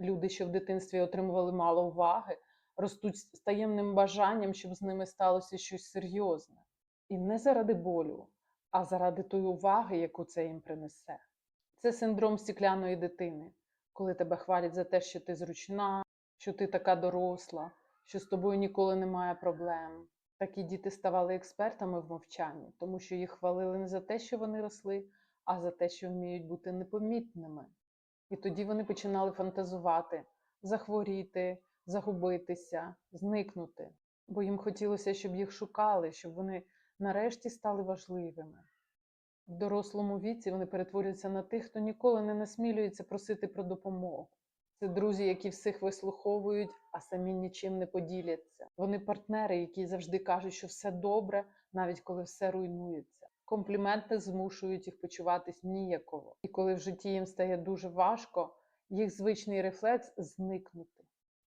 Люди, що в дитинстві отримували мало уваги, ростуть з таємним бажанням, щоб з ними сталося щось серйозне. І не заради болю, а заради тої уваги, яку це їм принесе. Це синдром стікляної дитини, коли тебе хвалять за те, що ти зручна, що ти така доросла, що з тобою ніколи немає проблем. Такі діти ставали експертами в мовчанні, тому що їх хвалили не за те, що вони росли, а за те, що вміють бути непомітними. І тоді вони починали фантазувати, захворіти, загубитися, зникнути, бо їм хотілося, щоб їх шукали, щоб вони нарешті стали важливими. В дорослому віці вони перетворюються на тих, хто ніколи не насмілюється просити про допомогу. Це друзі, які всіх вислуховують, а самі нічим не поділяться. Вони партнери, які завжди кажуть, що все добре, навіть коли все руйнується. Компліменти змушують їх почуватись ніяково. І коли в житті їм стає дуже важко, їх звичний рефлекс зникнути.